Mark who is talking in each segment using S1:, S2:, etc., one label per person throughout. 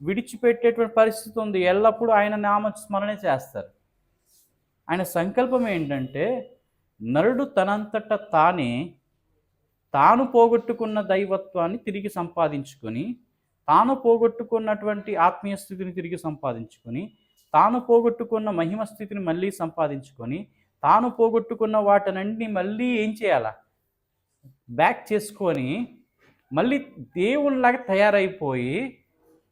S1: విడిచిపెట్టేటువంటి పరిస్థితి ఉంది. ఎల్లప్పుడూ ఆయన నామ స్మరణే చేస్తారు. ఆయన సంకల్పం ఏంటంటే నరుడు తనంతట తానే తాను పోగొట్టుకున్న దైవత్వాన్ని తిరిగి సంపాదించుకొని తాను పోగొట్టుకున్నటువంటి ఆత్మీయ స్థితిని తిరిగి సంపాదించుకొని తాను పోగొట్టుకున్న మహిమ స్థితిని మళ్ళీ సంపాదించుకొని తాను పోగొట్టుకున్న వాటినన్నింటినీ మళ్ళీ ఏం చేయాలా? బ్యాక్ చేసుకొని మళ్ళీ దేవునిలాగా తయారైపోయి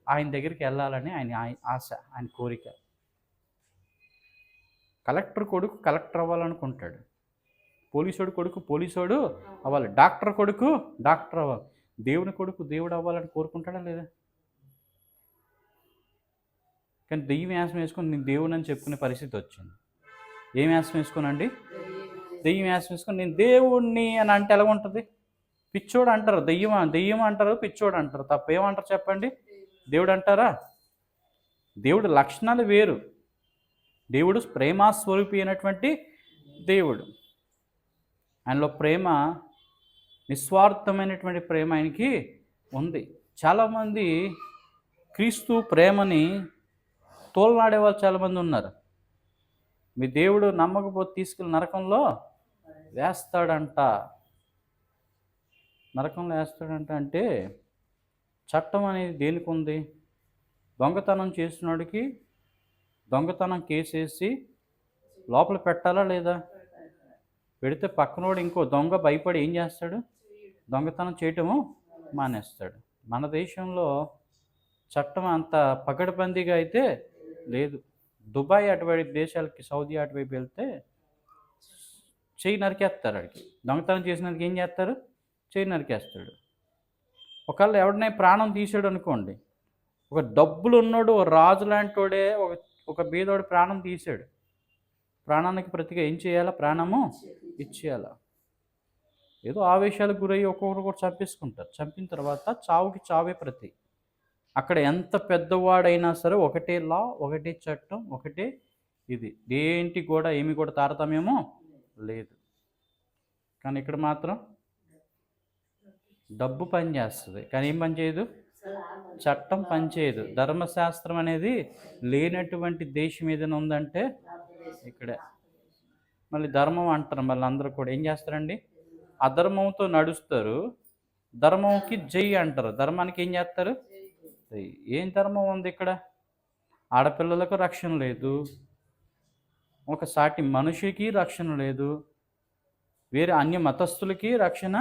S1: ఆయన దగ్గరికి వెళ్ళాలని ఆయన ఆయ- ఆశ ఆయన కోరిక. కలెక్టర్ కొడుకు కలెక్టర్ అవ్వాలనుకుంటాడు. పోలీసోడు కొడుకు పోలీసోడు అవ్వాలి. డాక్టర్ కొడుకు డాక్టర్ అవ్వాలి. దేవుని కొడుకు దేవుడు అవ్వాలని కోరుకుంటాడా లేదా? కానీ దెయ్యం వేసం వేసుకొని నేను దేవుని అని చెప్పుకునే పరిస్థితి వచ్చింది. ఏం యాసం వేసుకోనండి? దెయ్యం యాసం వేసుకొని నేను దేవుణ్ణి అని అంటే ఎలా ఉంటుంది పిచ్చోడు అంటారు. దెయ్యం దెయ్యం అంటారు? పిచ్చోడు అంటారు. తప్ప ఏమంటారు చెప్పండి? దేవుడు అంటారా దేవుడు లక్షణాలు వేరు. దేవుడు ప్రేమాస్వరూపి అయినటువంటి దేవుడు. ఆయనలో ప్రేమ నిస్వార్థమైనటువంటి ప్రేమ ఆయనకి ఉంది. చాలామంది క్రీస్తు ప్రేమని తోలనాడే వాళ్ళు చాలామంది ఉన్నారు. మీ దేవుడు నమ్మకపోతే తీసుకెళ్ళి నరకంలో వేస్తాడంట. నరకంలో వేస్తాడంట అంటే చట్టం అనేది దేనికి ఉంది? దొంగతనం చేసినోడికి దొంగతనం కేసేసి లోపల పెట్టాలా లేదా? పెడితే పక్కనోడు ఇంకో దొంగ భయపడి ఏం చేస్తాడు? దొంగతనం చేయటము మానేస్తాడు. మన దేశంలో చట్టం అంత పకడ్బందీగా అయితే లేదు. దుబాయ్ అటువైపు దేశాలకి సౌదీ అటువైపు వెళ్తే చేయి నరికేస్తారు అడికి దొంగతనం చేసినందుకు ఏం చేస్తారు? చేయి నరికేస్తాడు. ఒకవేళ ఎవడనే ప్రాణం తీసాడు అనుకోండి ఒక డబ్బులు ఉన్నాడు ఒక రాజు లాంటివాడే ఒక ఒక బీదోడు ప్రాణం తీసాడు ప్రాణానికి ప్రతిగా ఏం చేయాలా? ప్రాణము ఇచ్చేయాలా? ఏదో ఆవేశాలకు గురయ్యి ఒక్కొక్కరు కూడా చంపేసుకుంటారు. చంపిన తర్వాత చావుకి చావే ప్రతి. అక్కడ ఎంత పెద్దవాడైనా సరే ఒకటే లా ఒకటే చట్టం ఒకటే ఇది. దేంటి కూడా ఏమి కూడా తారతమ్యమో లేదు. కానీ ఇక్కడ మాత్రం డబ్బు పని చేస్తుంది. కానీ ఏం పనిచేయదు చట్టం పనిచేయదు ధర్మశాస్త్రం అనేది లేనటువంటి దేశం ఏదైనా ఉందంటే ఇక్కడే. మళ్ళీ ధర్మం అంటారు. మళ్ళీ అందరూ కూడా ఏం చేస్తారండి? అధర్మంతో నడుస్తారు. ధర్మంకి జై అంటారు. ధర్మానికి ఏం చేస్తారు? ఏం ధర్మం ఉంది ఇక్కడ? ఆడపిల్లలకు రక్షణ లేదు. ఒక సాటి మనిషికి రక్షణ లేదు. వేరే అన్య మతస్థులకి రక్షణ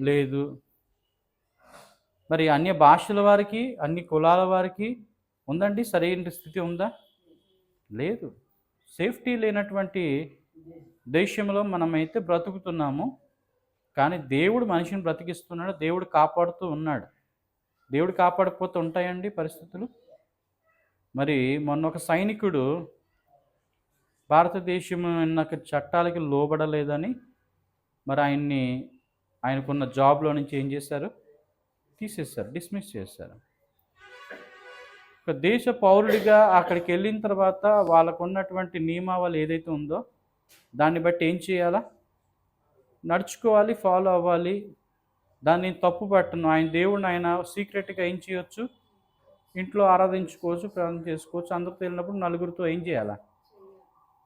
S1: లేదు. మరి అన్య భాషల వారికి అన్ని కులాల వారికి ఉందండి? సరైన స్థితి ఉందా? లేదు. సేఫ్టీ లేనటువంటి దేశంలో మనమైతే బ్రతుకుతున్నాము. కానీ దేవుడు మనిషిని బ్రతికిస్తున్నాడు. దేవుడు కాపాడుతూ ఉన్నాడు. దేవుడు కాపాడకపోతే ఉంటాయండి పరిస్థితులు? మరి మొన్న ఒక సైనికుడు భారతదేశం నాకు చట్టాలకి లోబడలేదని మరి ఆయన్ని ఆయనకున్న జాబ్లో నుంచి ఏం చేశారు? తీసేశారు డిస్మిస్ చేశారు. ఒక దేశ పౌరుడిగా అక్కడికి వెళ్ళిన తర్వాత వాళ్ళకు ఉన్నటువంటి నియమావళి ఏదైతే ఉందో దాన్ని బట్టి ఏం చేయాలా? నడుచుకోవాలి ఫాలో అవ్వాలి. దాన్ని తప్పు పట్టను. ఆయన దేవుడిని ఆయన సీక్రెట్గా ఏం చేయొచ్చు? ఇంట్లో ఆరాధించుకోవచ్చు ప్రార్థన చేసుకోవచ్చు. అందరితో వెళ్ళినప్పుడు నలుగురితో ఏం చేయాలా?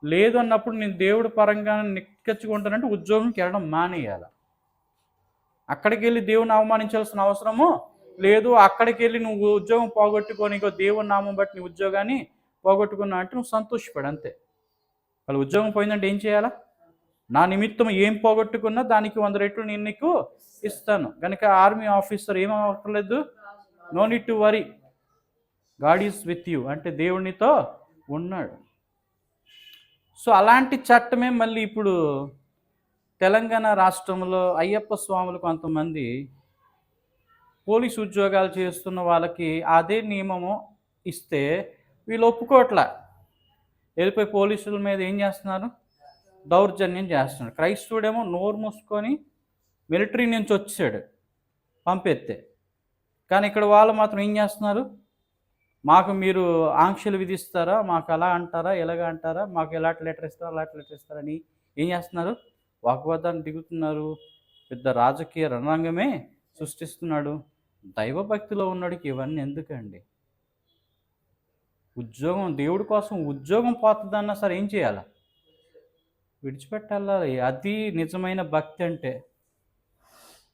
S1: లేదు అన్నప్పుడు నేను దేవుడి పరంగా నిక్కచ్చుకుంటానంటే ఉద్యోగంకి వెళ్ళడం మానేయాలా? అక్కడికి వెళ్ళి దేవుని అవమానించాల్సిన అవసరము లేదు అక్కడికి వెళ్ళి నువ్వు ఉద్యోగం పోగొట్టుకొని ఇంకో దేవుని నామం బట్టి నీ ఉద్యోగాన్ని పోగొట్టుకున్నా అంటే నువ్వు సంతోషపడు అంతే. వాళ్ళు ఉద్యోగం పోయిందంటే ఏం చేయాలా? నా నిమిత్తం ఏం పోగొట్టుకున్నా దానికి వంద రెట్లు నేను నీకు ఇస్తాను. కనుక ఆర్మీ ఆఫీసర్ ఏం అవ్వట్లేదు no need to worry. God is with you. అంటే దేవునితో ఉన్నాడు. సో అలాంటి చట్టమే మళ్ళీ ఇప్పుడు తెలంగాణ రాష్ట్రంలో అయ్యప్ప స్వాములు కొంతమంది పోలీస్ ఉద్యోగాలు చేస్తున్న వాళ్ళకి అదే నియమము ఇస్తే వీళ్ళు ఒప్పుకోవట్లా. వెళ్ళిపోయి పోలీసుల మీద ఏం చేస్తున్నారు? దౌర్జన్యం చేస్తున్నాడు క్రైస్తవుడేమో నోరు మూసుకొని మిలిటరీ నుంచి వచ్చాడు పంపెత్తే. కానీ ఇక్కడ వాళ్ళు మాత్రం ఏం చేస్తున్నారు? మాకు మీరు ఆంక్షలు విధిస్తారా? మాకు అలా అంటారా? ఎలాగ అంటారా? మాకు ఎలాంటి లెటర్ ఇస్తారా? అలాంటి లెటర్ ఇస్తారని ఏం చేస్తున్నారు? వాగ్వాదాన్ని దిగుతున్నారు. పెద్ద రాజకీయ రణరంగమే సృష్టిస్తున్నాడు. దైవభక్తిలో ఉన్నాడుకి ఇవన్నీ ఎందుకండి? ఉద్యోగం దేవుడి కోసం ఉద్యోగం పోతుందన్నా సరే ఏం చేయాలి? విడిచిపెట్టాల? అది నిజమైన భక్తి అంటే.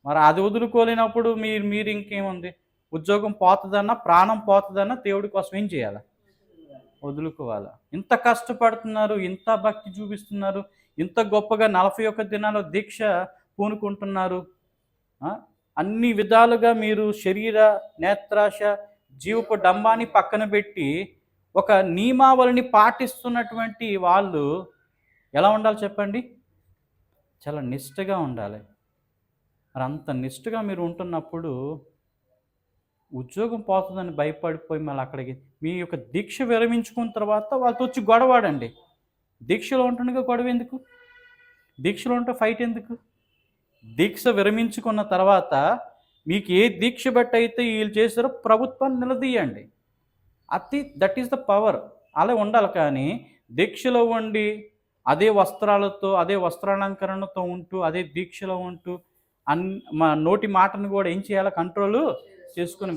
S1: మరి అది వదులుకోలేనప్పుడు మీరు మీరు ఇంకేముంది? ఉద్యోగం పోతుందన్నా ప్రాణం పోతుందన్నా దేవుడి కోసం ఏం చేయాలి? వదులుకోవాలి? ఇంత కష్టపడుతున్నారు ఇంత భక్తి చూపిస్తున్నారు ఇంత గొప్పగా నలభై ఒక్క దినాల దీక్ష పూనుకుంటున్నారు. అన్ని విధాలుగా మీరు శరీర నేత్రాశ జీవపు డంబాన్ని పక్కన పెట్టి ఒక నియమావళిని పాటిస్తున్నటువంటి వాళ్ళు ఎలా ఉండాలి చెప్పండి? చాలా నిష్ఠగా ఉండాలి. మరి అంత నిష్ఠగా మీరు ఉంటున్నప్పుడు ఉద్యోగం పోతుందని భయపడిపోయి మళ్ళీ అక్కడికి మీ యొక్క దీక్ష విరమించుకున్న తర్వాత వాళ్ళతో వచ్చి గొడవాడండి. దీక్షలో ఉంటుండగా గొడవ ఎందుకు? దీక్షలో ఉంటే ఫైట్ ఎందుకు? దీక్ష విరమించుకున్న తర్వాత మీకు ఏ దీక్ష బట్టి అయితే వీళ్ళు చేస్తారో ప్రభుత్వాన్ని నిలదీయండి. అతి దట్ ఈస్ ద పవర్ అలా ఉండాలి కానీ దీక్షలో ఉండి అదే వస్త్రాలతో అదే వస్త్రాలంకరణతో ఉంటూ అదే దీక్షలో ఉంటూ అన్ మా నోటి మాటను కూడా ఏం చేయాలా? కంట్రోల్ చేసుకుని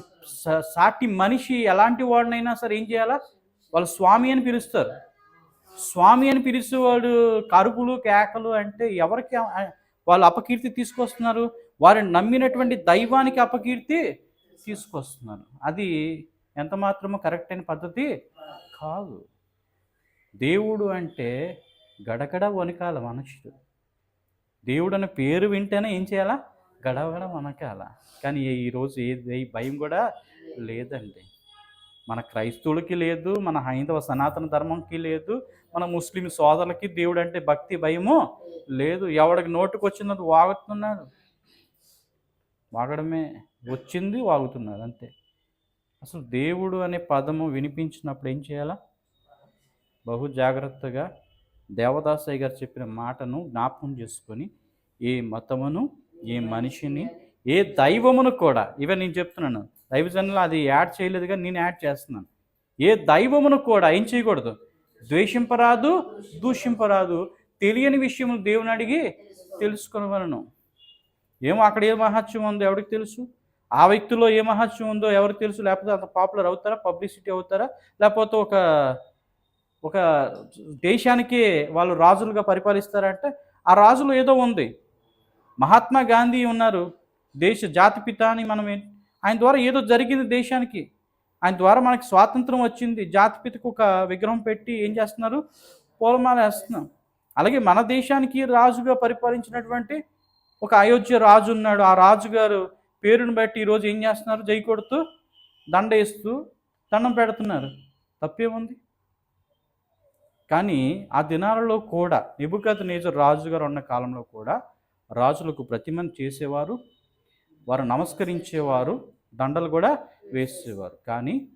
S1: సాటి మనిషి ఎలాంటి వాడినైనా సరే ఏం చేయాలా? వాళ్ళు స్వామి అని పిలుస్తారు. స్వామి అని పిలిచేవాడు కరుపులు కేకలు అంటే ఎవరికి వాళ్ళు అపకీర్తి తీసుకొస్తున్నారు? వారిని నమ్మినటువంటి దైవానికి అపకీర్తి తీసుకొస్తున్నారు. అది ఎంత మాత్రమో కరెక్ట్ అయిన పద్ధతి కాదు. దేవుడు అంటే గడగడ వనకాల మనుషుడు దేవుడు అనే పేరు వింటేనే ఏం చేయాలా? గడగడ వనకాల కానీ ఈ- ఈరోజు ఏ భయం కూడా లేదండి. మన క్రైస్తవులకి లేదు మన హైందవ సనాతన ధర్మంకి లేదు మన ముస్లిం సోదరులకి దేవుడు అంటే భక్తి భయము లేదు. ఎవడికి నోటుకు వచ్చినది వాగుతున్నాడు. వాగడమే. వచ్చింది వాగుతున్నాడు అంతే. అసలు దేవుడు అనే పదము వినిపించినప్పుడు ఏం చేయాలా? బహు జాగ్రత్తగా దేవదాసయ్య గారు చెప్పిన మాటను జ్ఞాపకం చేసుకొని ఏ మతమును ఏ మనిషిని ఏ దైవమును కూడా ఇవే నేను చెప్తున్నాను. దైవజనులు అది యాడ్ చేయలేదు కానీ నేను యాడ్ చేస్తున్నాను. ఏ దైవమును కూడా ఏం చేయకూడదు. ద్వేషింపరాదు దూషింపరాదు. తెలియని విషయములు దేవుని అడిగి తెలుసుకొనవలను. ఏమో అక్కడ ఏ మహత్యం ఉందో ఎవరికి తెలుసు? ఆ వ్యక్తిలో ఏ మహత్యం ఉందో ఎవరికి తెలుసు? లేకపోతే అంత పాపులర్ అవుతారా? పబ్లిసిటీ అవుతారా? లేకపోతే ఒక ఒక దేశానికి వాళ్ళు రాజులుగా పరిపాలిస్తారంటే ఆ రాజులు ఏదో ఉంది. మహాత్మా గాంధీ ఉన్నారు. దేశ జాతిపిత అని మనం ఆయన ద్వారా ఏదో జరిగింది దేశానికి. ఆయన ద్వారా మనకి స్వాతంత్రం వచ్చింది. జాతిపితకు ఒక విగ్రహం పెట్టి ఏం చేస్తున్నారు? పూలమాల వేస్తున్నాం అలాగే మన దేశానికి రాజుగా పరిపాలించినటువంటి ఒక అయోధ్య రాజు ఉన్నాడు. ఆ రాజుగారు పేరుని బట్టి ఈరోజు ఏం చేస్తున్నారు? జై కొడుతూ దండ వేస్తూ దండం పెడుతున్నారు. తప్పేముంది? కానీ ఆ దినాలలో కూడా నిబుకత నేజర్ రాజుగారు ఉన్న కాలంలో కూడా రాజులకు ప్రతిమను చేసేవారు వారు నమస్కరించేవారు దండలు కూడా వేసేవారు. కానీ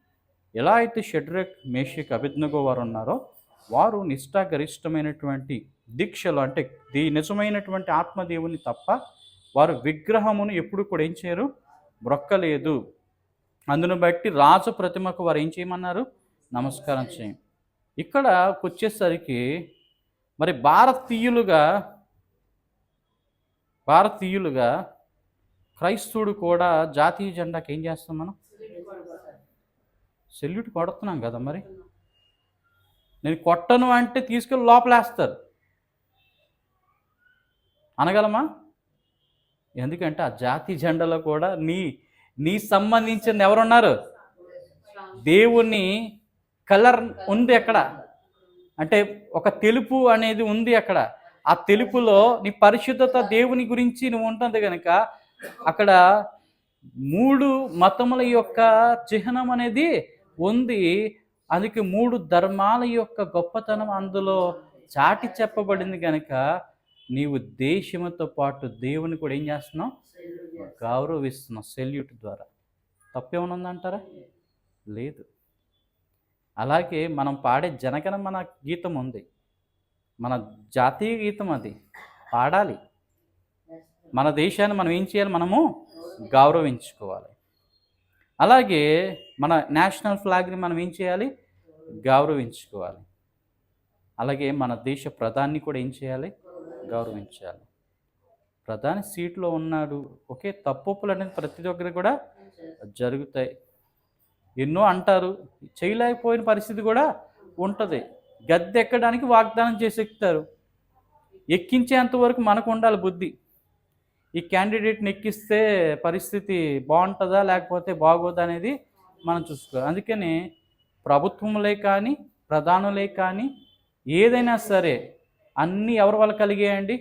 S1: ఎలా అయితే షడ్రక్ మేషిక్ అభిజ్ఞగో వారు ఉన్నారో వారు నిష్ఠాగరిష్టమైనటువంటి దీక్షలు అంటే దీ నిజమైనటువంటి ఆత్మదేవుని తప్ప వారు విగ్రహమును ఎప్పుడు కూడా ఏం చేయరు? బ్రొక్కలేదు. అందును బట్టి రాజు ప్రతిమకు వారు ఏం చేయమన్నారు? నమస్కారం చేయం. ఇక్కడ వచ్చేసరికి మరి భారతీయులుగా భారతీయులుగా క్రైస్తవుడు కూడా జాతీయ జెండాకి ఏం చేస్తాం మనం? సెల్యూట్ కొడుతున్నాం కదా మరి. నేను కొట్టను అంటే తీసుకెళ్ళి లోపలేస్తారు. అనగలమా? ఎందుకంటే ఆ జాతీయ జెండాలో కూడా నీ నీ సంబంధించిన ఎవరున్నారు? దేవుని కలర్ ఉంది అక్కడ. అంటే ఒక తెలుపు అనేది ఉంది అక్కడ. ఆ తెలుపులో నీ పరిశుద్ధత దేవుని గురించి నువ్వు ఉంటుంది కనుక అక్కడ మూడు మతముల యొక్క చిహ్నం అనేది ఉంది. అందుకే మూడు ధర్మాల యొక్క గొప్పతనం అందులో చాటి చెప్పబడింది కనుక నీవు దేశముతో పాటు దేవుని కూడా ఏం చేస్తున్నావు? గౌరవిస్తున్నావు సెల్యూట్ ద్వారా. తప్పేమనుందంటారా లేదు. అలాగే మనం పాడే జనగణమన గీతం ఉంది. మన జాతీయ గీతం అది. పాడాలి. మన దేశాన్ని మనం ఏం చేయాలి? మనము గౌరవించుకోవాలి. అలాగే మన నేషనల్ ఫ్లాగ్ని మనం ఏం చేయాలి? గౌరవించుకోవాలి. అలాగే మన దేశ ప్రధాని కూడా ఏం చేయాలి? గౌరవించాలి. ప్రధాని సీట్లో ఉన్నాడు. ఒకే తప్పులు అనేది ప్రతి దగ్గర కూడా జరుగుతాయి. ఎన్నో అంటారు చేయలేకపోయిన పరిస్థితి కూడా ఉంటుంది. గద్దె ఎక్కడానికి వాగ్దానం చేసి ఎక్కుతారు. ఎక్కించేంత వరకు మనకు ఉండాలి బుద్ధి. ఈ క్యాండిడేట్ని ఎక్కిస్తే పరిస్థితి బాగుంటుందా లేకపోతే బాగోదా అనేది మనం చూసుకోవాలి. అందుకని ప్రభుత్వములే కానీ ప్రధానులే కానీ ఏదైనా సరే అన్నీ ఎవరి వల్ల కలిగాయండి?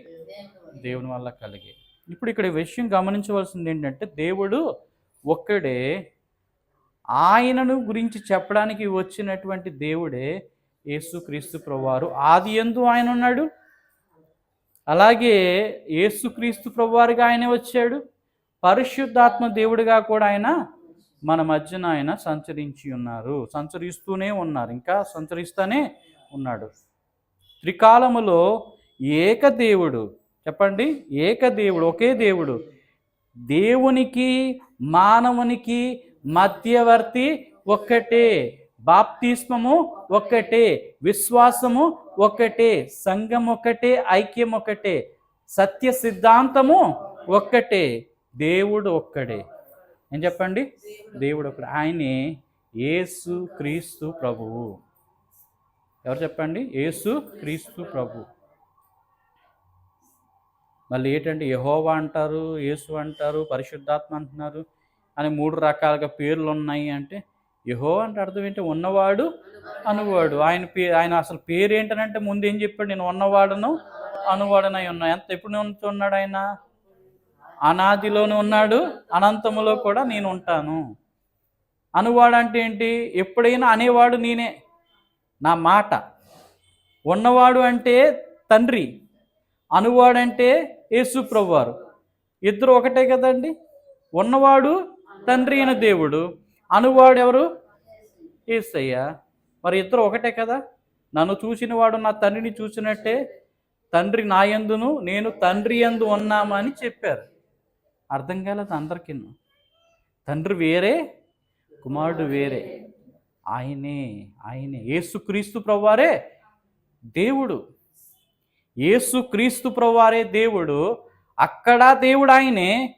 S1: దేవుని వల్ల కలిగే ఇప్పుడు ఇక్కడ విషయం గమనించవలసింది ఏంటంటే దేవుడు ఒక్కడే ఆయనను గురించి చెప్పడానికి వచ్చినటువంటి దేవుడే యేసుక్రీస్తు ప్రభువారు. ఆది ఎందు ఆయన ఉన్నాడు అలాగే యేసుక్రీస్తు ప్రభువారిగా ఆయన వచ్చాడు. పరిశుద్ధాత్మ దేవుడిగా కూడా ఆయన మన మధ్యన ఆయన సంచరించి ఉన్నారు. సంచరిస్తూనే ఉన్నారు. ఇంకా సంచరిస్తూనే ఉన్నాడు. త్రికాలములో ఏకదేవుడు చెప్పండి. ఏకదేవుడు ఒకే దేవుడు. దేవునికి మానవునికి మధ్యవర్తి ఒక్కటే. బాప్తిస్మము ఒక్కటే. విశ్వాసము ఒక్కటే సంఘం ఒక్కటే ఐక్యం ఒక్కటే సత్య సిద్ధాంతము ఒక్కటే దేవుడు ఒక్కడే. ఏం చెప్పండి? దేవుడు ఒకడు ఆయనే ఏసు క్రీస్తు ప్రభువు ఎవరు చెప్పండి? ఏసు క్రీస్తు ప్రభు. మళ్ళీ ఏంటంటే యహోవా అంటారు యేసు అంటారు పరిశుద్ధాత్మ అంటున్నారు అని మూడు రకాలుగా పేర్లు ఉన్నాయి అంటే యహో అంటే అర్థం ఏంటి? ఉన్నవాడు అనువాడు. ఆయన పే ఆయన అసలు పేరు ఏంటనంటే ముందు ఏం చెప్పాడు? నేను ఉన్నవాడును అనువాడనై ఉన్నా. ఎంత ఎప్పుడు ఉంటున్నాడు ఉన్నాడు ఆయన? అనాదిలోనే ఉన్నాడు అనంతములో కూడా నేను ఉంటాను. అనువాడు అంటే ఏంటి? ఎప్పుడైనా అనేవాడు నేనే. నా మాట. ఉన్నవాడు అంటే తండ్రి. అనువాడంటే యేసు ప్రభువారు. ఇద్దరు ఒకటే కదండి? ఉన్నవాడు తండ్రి అయిన దేవుడు. అనువాడు ఎవరు ఏసయ్య. మరి ఇద్దరు ఒకటే కదా? నన్ను చూసిన వాడు నా తండ్రిని చూసినట్టే తండ్రి నా యందును నేను తండ్రి యందు ఉన్నామని చెప్పారు. అర్థం కాలేదు అందరికీ. తండ్రి వేరే కుమారుడు వేరే. ఆయనే ఆయనే. ఏసుక్రీస్తు ప్రవ్వారే దేవుడు. ఏసుక్రీస్తు ప్రభువారే దేవుడు. అక్కడ దేవుడు ఆయనే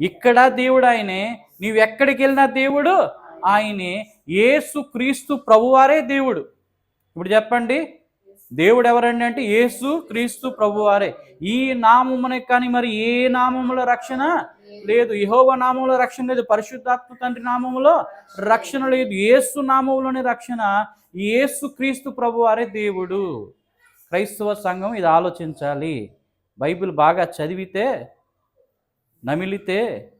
S1: ఇక్కడ దేవుడు ఆయనే. నీవెక్కడికి వెళ్ళినా దేవుడు ఆయనే. ఏసు క్రీస్తు ప్రభువారే దేవుడు. ఇప్పుడు చెప్పండి. దేవుడు ఎవరండి అంటే ఏసు క్రీస్తు ప్రభువారే. ఈ నామమునే కానీ మరి ఏ నామములో రక్షణ లేదు. యహోవ నామంలో రక్షణ లేదు. పరిశుద్ధాత్మ తండ్రి నామములో రక్షణ లేదు. ఏసు నామములోనే రక్షణ ఏసు క్రీస్తు ప్రభువారే దేవుడు. క్రైస్తవ సంఘం ఇది ఆలోచించాలి. బైబిల్ బాగా చదివితే నమిలితే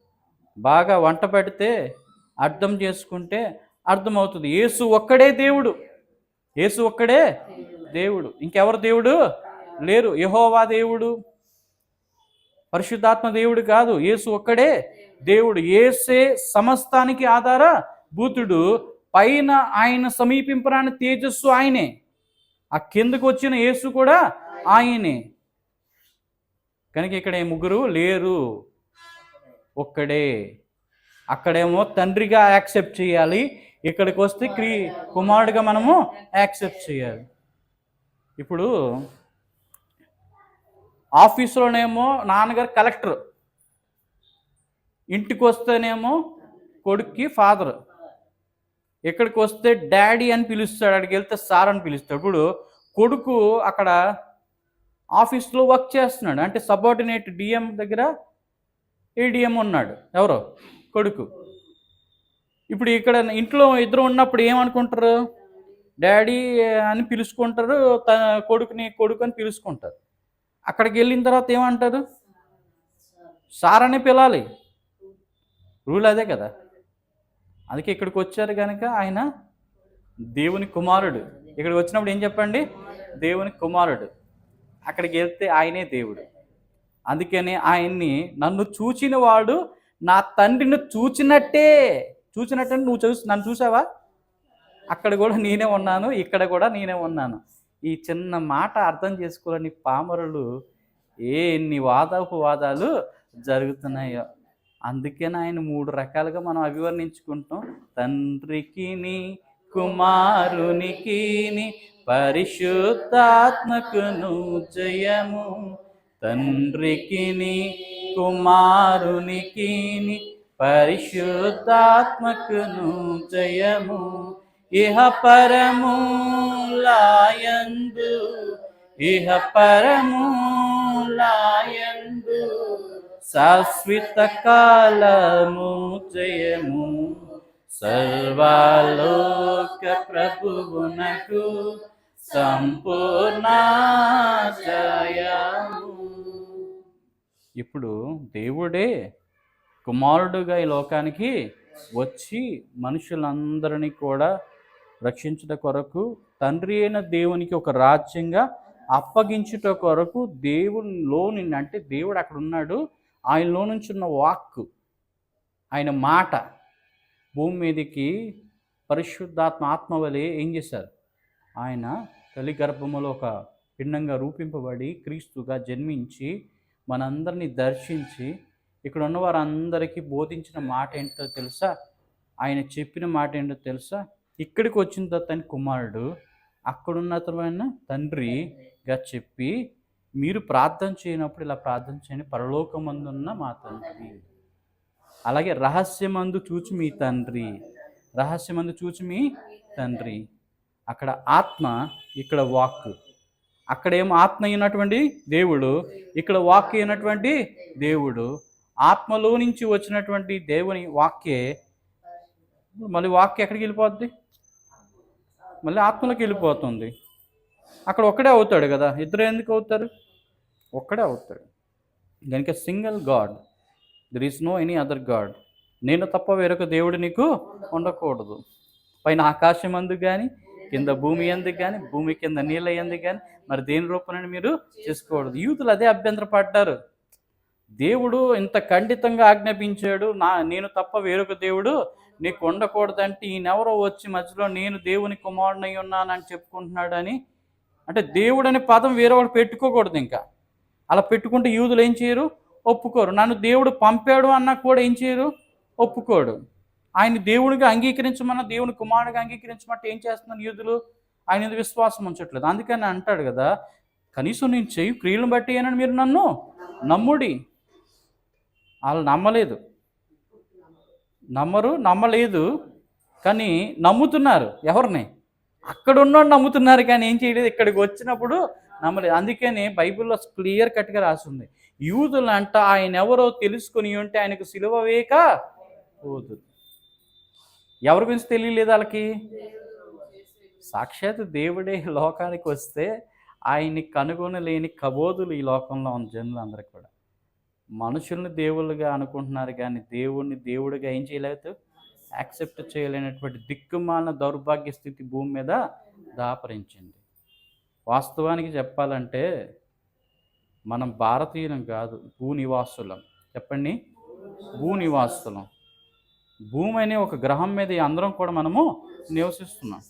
S1: బాగా వంట పెడితే అర్థం చేసుకుంటే అర్థమవుతుంది. యేసు ఒక్కడే దేవుడు. యేసు ఒక్కడే దేవుడు. ఇంకెవరు దేవుడు? లేరు. యహోవా దేవుడు. పరిశుద్ధాత్మ దేవుడు కాదు. యేసు ఒక్కడే దేవుడు. ఏసే సమస్తానికి ఆధార భూతుడు. పైన ఆయన సమీపింపరాని తేజస్సు ఆయనే. ఆ కిందకు వచ్చిన యేసు కూడా ఆయనే. కనుక ఇక్కడ ఏ ముగ్గురు లేరు. ఒక్కడే. అక్కడేమో తండ్రిగా యాక్సెప్ట్ చేయాలి. ఇక్కడికి వస్తే క్రీ కుమారుడిగా మనము యాక్సెప్ట్ చేయాలి. ఇప్పుడు ఆఫీసులోనేమో నాన్నగారు కలెక్టర్. ఇంటికి వస్తేనేమో కొడుక్కి ఫాదర్. ఇక్కడికి వస్తే డాడీ అని పిలుస్తాడు. అక్కడికి వెళ్తే సార్ అని పిలుస్తాడు. ఇప్పుడు కొడుకు అక్కడ ఆఫీస్లో వర్క్ చేస్తున్నాడు. అంటే సబార్డినేట్ డిఎం దగ్గర ఏడిఎం ఉన్నాడు. ఎవరో? కొడుకు. ఇప్పుడు ఇక్కడ ఇంట్లో ఇద్దరు ఉన్నప్పుడు ఏమనుకుంటారు? డాడీ అని పిలుచుకుంటారు తన కొడుకుని కొడుకు అని పిలుచుకుంటారు. అక్కడికి వెళ్ళిన తర్వాత ఏమంటారు? సార్ అని పిలాలి. రూల్ అదే కదా. అందుకే ఇక్కడికి వచ్చారు కనుక ఆయన దేవుని కుమారుడు. ఇక్కడికి వచ్చినప్పుడు ఏం చెప్పండి? దేవుని కుమారుడు. అక్కడికి వెళ్తే ఆయనే దేవుడు. అందుకని ఆయన్ని నన్ను చూచిన వాడు నా తండ్రిని చూచినట్టే. చూచినట్టే నువ్వు చూసి నన్ను చూసావా అక్కడ కూడా నేనే ఉన్నాను ఇక్కడ కూడా నేనే ఉన్నాను. ఈ చిన్న మాట అర్థం చేసుకోలేని పామరులు ఏ ఎన్ని వాదాలు జరుగుతున్నాయో. అందుకని ఆయన మూడు రకాలుగా మనం అభివర్ణించుకుంటాం తండ్రికిని కుమారునికిని పరిశుద్ధాత్మకును జయము. తండ్రికిని కుమారునికిని పరిశుద్ధాత్మకును జయము. ఇహ పరము లాయందు ఇహ పరము లాయందు శాశ్వత కాలము జయము. సర్వాలోక ప్రభువునకు సంపూర్ణ జయము. ఇప్పుడు దేవుడే కుమారుడుగా ఈ లోకానికి వచ్చి మనుషులందరినీ కూడా రక్షించుట కొరకు తండ్రి అయిన దేవునికి ఒక రాజ్యంగా అప్పగించుట కొరకు దేవునిలోని అంటే దేవుడు అక్కడ ఉన్నాడు ఆయనలో నుంచి ఉన్న వాక్కు ఆయన మాట భూమి మీదకి పరిశుద్ధాత్మ ఆత్మవలే ఏం చేశారు? ఆయన తల్లి గర్భములో ఒక పిండంగా రూపింపబడి క్రీస్తుగా జన్మించి మనందరినీ దర్శించి ఇక్కడ ఉన్న వారందరికీ బోధించిన మాట ఏంటో తెలుసా? ఆయన చెప్పిన మాట ఏంటో తెలుసా? ఇక్కడికి వచ్చిన తర్వాత ఆయన కుమారుడు అక్కడున్న తర్వాత తండ్రిగా చెప్పి మీరు ప్రార్థన చేయనప్పుడు ఇలా ప్రార్థన చేయండి. పరలోకమందున్న మా తండ్రి. అలాగే రహస్యమందు చూచి మీ తండ్రి. రహస్యమందు చూచి మీ తండ్రి. అక్కడ ఆత్మ ఇక్కడ వాక్ అక్కడేమో ఆత్మ అయినటువంటి దేవుడు ఇక్కడ వాక్య అయినటువంటి దేవుడు ఆత్మలో నుంచి వచ్చినటువంటి దేవుని వాక్యే. మళ్ళీ వాక్య ఎక్కడికి వెళ్ళిపోద్ది? మళ్ళీ ఆత్మలోకి వెళ్ళిపోతుంది. అక్కడ ఒక్కడే అవుతాడు కదా? ఇద్దరు ఎందుకు అవుతారు? ఒక్కడే అవుతాడు. కనుక single God. There is no any other God నేను తప్ప వేరొక దేవుడు నీకు ఉండకూడదు. పైన ఆకాశం అందుకు కానీ కింద భూమి ఎందుకు కానీ భూమి కింద నీళ్ళ ఎందుకు కానీ మరి దేని రూపంలో మీరు చేసుకోకూడదు. యూతులు అదే అభ్యంతరపడ్డారు. దేవుడు ఇంత ఖండితంగా ఆజ్ఞాపించాడు. నా నేను తప్ప వేరొక దేవుడు నీకు ఉండకూడదంటే ఈయనెవరో వచ్చి మధ్యలో నేను దేవుని కుమారుడై ఉన్నానని చెప్పుకుంటున్నాడని అంటే దేవుడు అనే పదం వేరే వాళ్ళు పెట్టుకోకూడదు ఇంకా. అలా పెట్టుకుంటే యూదులు ఏం చేయరు? ఒప్పుకోరు. నన్ను దేవుడు పంపాడు అన్నా కూడా ఏం చేయరు? ఒప్పుకోడు. ఆయన దేవుడిగా అంగీకరించమన్నా దేవుని కుమారుడిగా అంగీకరించమంటే ఏం చేస్తున్నాను యూదులు? ఆయన ఎందుకు విశ్వాసం ఉంచట్లేదు. అందుకని అంటాడు కదా కనీసం నేను చేయు క్రియలను బట్టి ఏనని మీరు నన్ను నమ్ముడి. వాళ్ళు నమ్మలేదు. నమ్మరు నమ్మలేదు కానీ నమ్ముతున్నారు ఎవరిని? అక్కడ నమ్ముతున్నారు కానీ ఏం చేయలేదు ఇక్కడికి వచ్చినప్పుడు నమ్మలేదు. అందుకని బైబిల్లో క్లియర్ కట్గా రాసింది యూదులు అంట ఆయన ఎవరో తెలుసుకుని ఉంటే ఆయనకు సిలువ వేయక పోదు. ఎవరి గురించి తెలియలేదు వాళ్ళకి? సాక్షాత్ దేవుడే లోకానికి వస్తే ఆయన్ని కనుగొనలేని కబోధులు ఈ లోకంలో ఉన్న జనులందరూ కూడా. మనుషుల్ని దేవుళ్ళుగా అనుకుంటున్నారు కానీ దేవుణ్ణి దేవుడిగా ఏం చేయలేదు? యాక్సెప్ట్ చేయలేనటువంటి దిక్కుమాలిన దౌర్భాగ్య స్థితి భూమి మీద దాపరించింది. వాస్తవానికి చెప్పాలంటే మనం భారతీయులం కాదు భూనివాసులం. చెప్పండి? భూనివాసులం. భూమి అనే ఒక గ్రహం మీద అందరం కూడా మనము నివసిస్తున్నాం.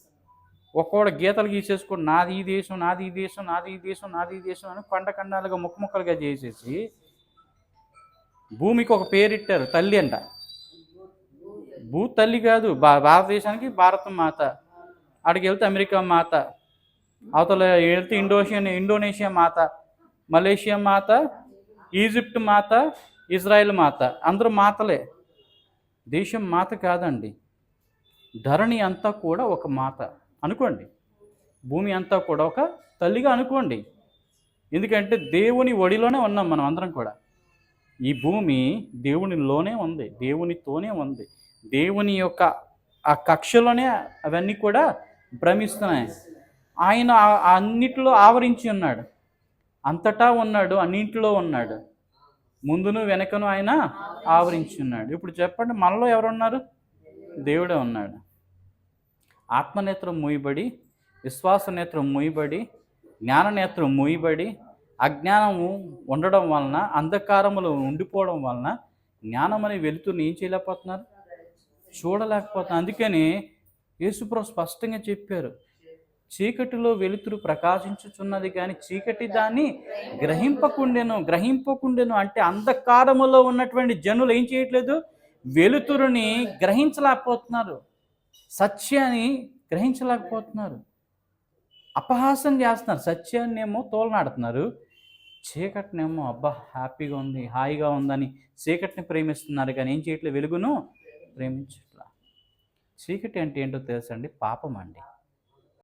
S1: ఒక్కోడ గీతలు గీసేసుకొని నాది ఈ దేశం నాది ఈ దేశం నాది ఈ దేశం నాది ఈ దేశం అని కొండ ఖండాలుగా ముక్క ముక్కలుగా చేసేసి భూమికి ఒక పేరిట్టారు తల్లి అంట. భూ తల్లి కాదు భా భారతదేశానికి భారత మాత. అక్కడికి వెళ్తే అమెరికా మాత. అవతల వెళ్తే ఇండోషియన్ ఇండోనేషియా మాత. మలేషియా మాత ఈజిప్ట్ మాత ఇజ్రాయెల్ మాత. అందరూ మాతలే. దేశం మాత కాదండి. ధరణి అంతా కూడా ఒక మాత. అనుకోండి. భూమి అంతా కూడా ఒక తల్లిగా అనుకోండి. ఎందుకంటే దేవుని ఒడిలోనే ఉన్నాం మనం అందరం కూడా. ఈ భూమి దేవునిలోనే ఉంది దేవునితోనే ఉంది. దేవుని యొక్క ఆ కక్షలోనే అవన్నీ కూడా భ్రమిస్తున్నాయి. ఆయన అన్నింటిలో అన్నిటిలో ఆవరించి ఉన్నాడు. అంతటా ఉన్నాడు అన్నింటిలో ఉన్నాడు. ముందును వెనకను ఆయన ఆవరించి ఉన్నాడు. ఇప్పుడు చెప్పండి మనలో ఎవరున్నారు? దేవుడే ఉన్నాడు. ఆత్మనేత్రం మూయబడి విశ్వాస నేత్రం మూయబడి జ్ఞాననేత్రం మూయబడి అజ్ఞానము ఉండడం వలన అంధకారములు ఉండిపోవడం వలన జ్ఞానం అనే వెలుతురుని ఏం చేయలేకపోతున్నారు చూడలేకపోతున్నారు. అందుకని యేసుప్రభు స్పష్టంగా చెప్పారు చీకటిలో వెలుతురు ప్రకాశించుచున్నది కానీ చీకటి దాన్ని గ్రహింపకుండెను గ్రహింపకుండెను అంటే అంధకారములో ఉన్నటువంటి జనులు ఏం చేయట్లేదు వెలుతురుని గ్రహించలేకపోతున్నారు. సత్యాన్ని గ్రహించలేకపోతున్నారు. అపహాసం చేస్తున్నారు. సత్యాన్ని ఏమో తోలనాడుతున్నారు. చీకటినేమో అబ్బా హ్యాపీగా ఉంది హాయిగా ఉందని చీకటిని ప్రేమిస్తున్నారు కానీ ఏం చేయట్లేదు వెలుగును ప్రేమించట్లా. చీకటి అంటే ఏంటో తెలుసండి పాపం అండి.